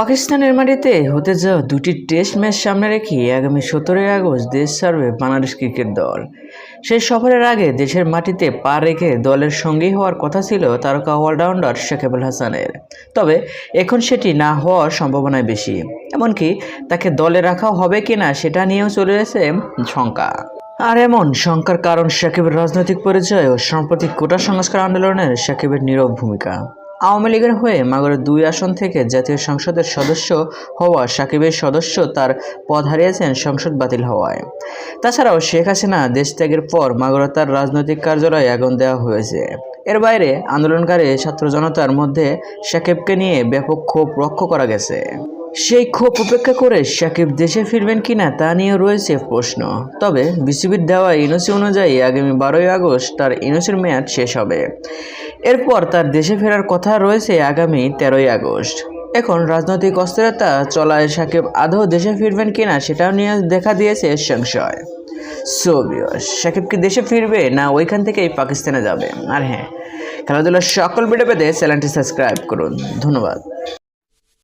পাকিস্তানের মাটিতে হতে যাওয়া দুটি টেস্ট ম্যাচ সামনে রেখে আগামী সতেরোই আগস্ট দেশ ছাড়বে বাংলাদেশ ক্রিকেট দল। সেই সফরের আগে দেশের মাটিতে পা রেখে দলের সঙ্গী হওয়ার কথা ছিল তারকা অলরাউন্ডার শাকিবুল হাসানের। তবে এখন সেটি না হওয়ার সম্ভাবনাই বেশি। এমনকি তাকে দলে রাখা হবে কিনা সেটা নিয়েও চলে এসেছে শঙ্কা। আর এমন শঙ্কার কারণ সাকিবের রাজনৈতিক পরিচয় ও সাম্প্রতিক কোটা সংস্কার আন্দোলনের সাকিবের নীরব ভূমিকা। আওয়ামী লীগের হয়ে মাগরের দুই আসন থেকে জাতীয় সংসদের সদস্য হওয়া সাকিবের সদস্য তার পদ হারিয়েছেন সংসদ বাতিল হওয়ায়। তাছাড়াও শেখ হাসিনা দেশ ত্যাগের পর মাগুরা তার রাজনৈতিক কার্যালয়ে আগুন দেওয়া হয়েছে। এর বাইরে আন্দোলনকারী ছাত্র জনতার মধ্যে সাকিবকে নিয়ে ব্যাপক ক্ষোভ লক্ষ্য করা গেছে। সেই ক্ষোভ উপেক্ষা করে সাকিব দেশে ফিরবেন কিনা তা নিয়েও রয়েছে প্রশ্ন। তবে বিসিবির দেওয়া ইউনিসি অনুযায়ী আগামী বারোই আগস্ট তার ইউনিসির মেয়াদ শেষ হবে। এরপর তার দেশে ফেরার কথা রয়েছে আগামী তেরোই আগস্ট। এখন রাজনৈতিক অস্থিরতা চলায় সাকিব আদৌ দেশে ফিরবেন কিনা সেটাও নিয়ে দেখা দিয়েছে সংশয়। সো বিয়স সাকিব কি দেশে ফিরবে না ওইখান থেকেই পাকিস্তানে যাবে? আর হ্যাঁ খেলাধুলার সকল ভিডিও পেতে চ্যানেলটি সাবস্ক্রাইব করুন। ধন্যবাদ।